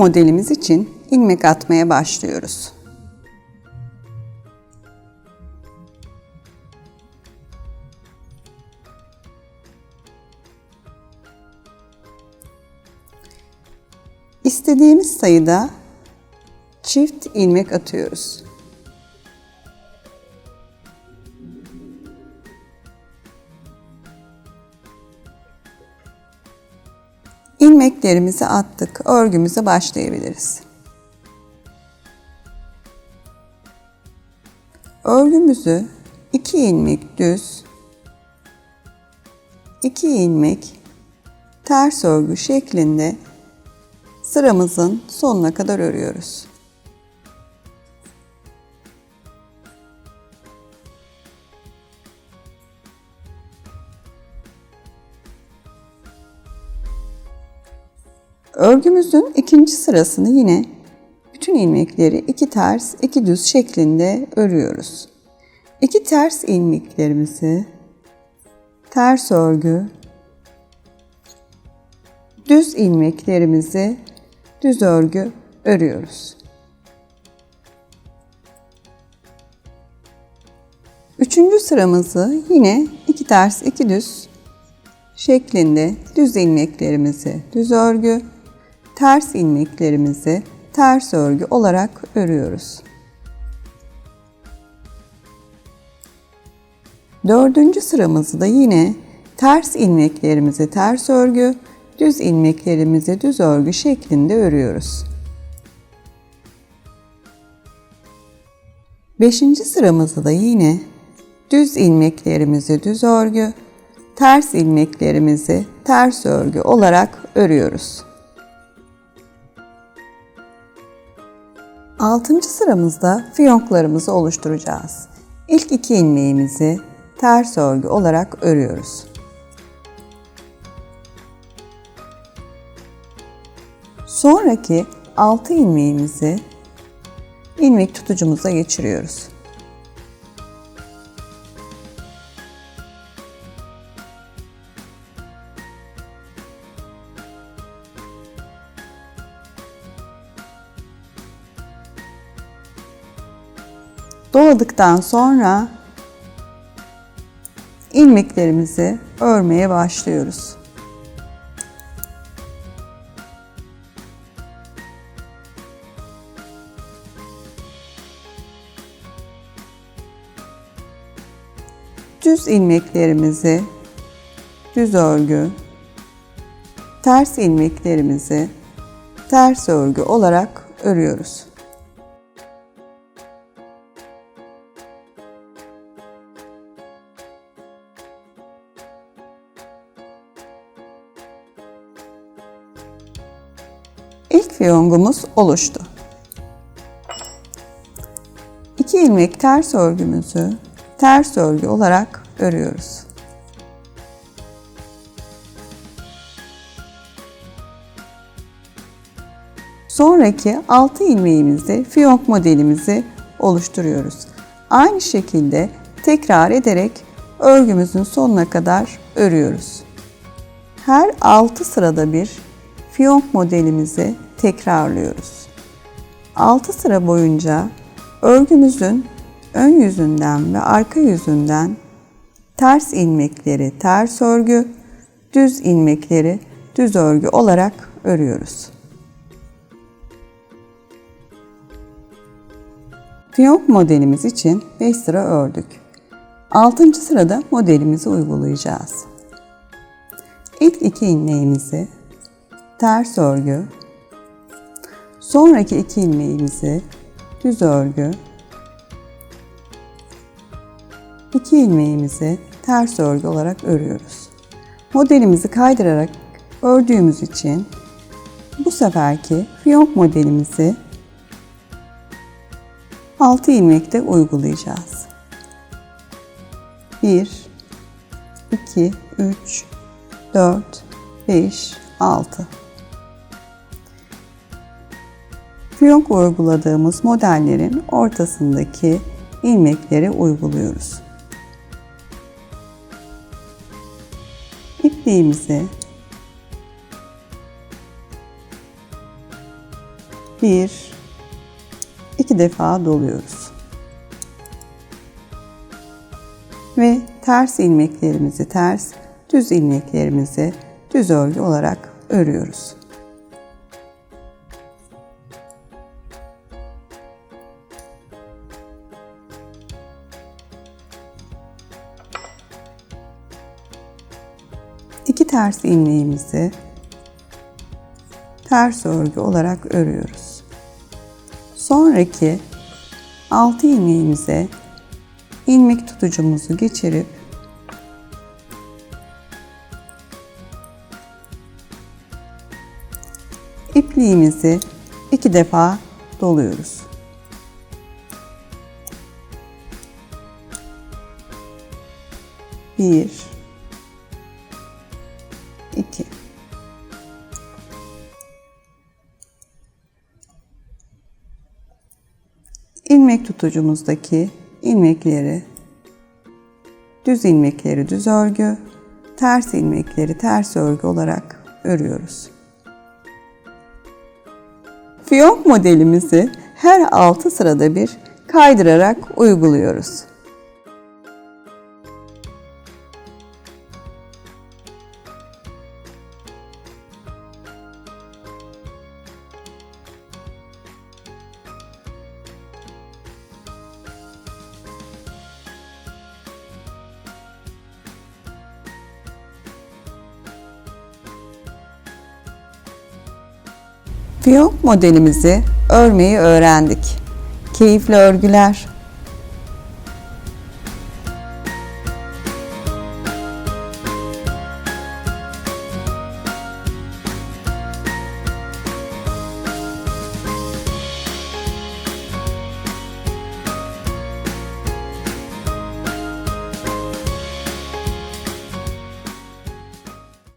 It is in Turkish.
modelimiz için ilmek atmaya başlıyoruz. İstediğimiz sayıda çift ilmek atıyoruz. İlmeklerimizi attık. Örgümüze başlayabiliriz. Örgümüzü 2 ilmek düz, 2 ilmek ters örgü şeklinde sıramızın sonuna kadar örüyoruz. Örgümüzün ikinci sırasını yine bütün ilmekleri iki ters, iki düz şeklinde örüyoruz. İki ters ilmeklerimizi ters örgü, düz ilmeklerimizi düz örgü örüyoruz. Üçüncü sıramızı yine iki ters, iki düz şeklinde düz ilmeklerimizi düz örgü, ters ilmeklerimizi ters örgü olarak örüyoruz. Dördüncü sıramızı da yine ters ilmeklerimizi ters örgü, düz ilmeklerimizi düz örgü şeklinde örüyoruz. Beşinci sıramızı da yine düz ilmeklerimizi düz örgü, ters ilmeklerimizi ters örgü olarak örüyoruz. Altıncı sıramızda fiyonklarımızı oluşturacağız. İlk iki ilmeğimizi ters örgü olarak örüyoruz. Sonraki 6 ilmeğimizi ilmek tutucumuza geçiriyoruz. Doladıktan sonra ilmeklerimizi örmeye başlıyoruz. Düz ilmeklerimizi düz örgü, ters ilmeklerimizi ters örgü olarak örüyoruz. Fiyongumuz oluştu. 2 ilmek ters örgümüzü ters örgü olarak örüyoruz. Sonraki 6 ilmeğimizde fiyonk modelimizi oluşturuyoruz. Aynı şekilde tekrar ederek örgümüzün sonuna kadar örüyoruz. Her 6 sırada bir fiyonk modelimizi tekrarlıyoruz. 6 sıra boyunca örgümüzün ön yüzünden ve arka yüzünden ters ilmekleri ters örgü, düz ilmekleri düz örgü olarak örüyoruz. Fiyonk modelimiz için 5 sıra ördük. 6. sırada modelimizi uygulayacağız. İlk iki ilmeğimizi ters örgü, sonraki iki ilmeğimizi düz örgü, iki ilmeğimizi ters örgü olarak örüyoruz. Modelimizi kaydırarak ördüğümüz için bu seferki fiyonk modelimizi 6 ilmekte uygulayacağız. 1 2 3 4 5 6 Fiyonk uyguladığımız modellerin ortasındaki ilmekleri uyguluyoruz. İpliğimizi Bir, iki defa doluyoruz. Ve ters ilmeklerimizi ters, düz ilmeklerimizi düz örgü olarak örüyoruz. İki ters ilmeğimizi ters örgü olarak örüyoruz. Sonraki 6 ilmeğimize ilmek tutucumuzu geçirip ipliğimizi iki defa doluyoruz. Bir, ilmek tutucumuzdaki ilmekleri düz ilmekleri düz örgü, ters ilmekleri ters örgü olarak örüyoruz. Fiyonk modelimizi her 6 sırada bir kaydırarak uyguluyoruz. Fiyonk modelimizi örmeyi öğrendik. Keyifli örgüler,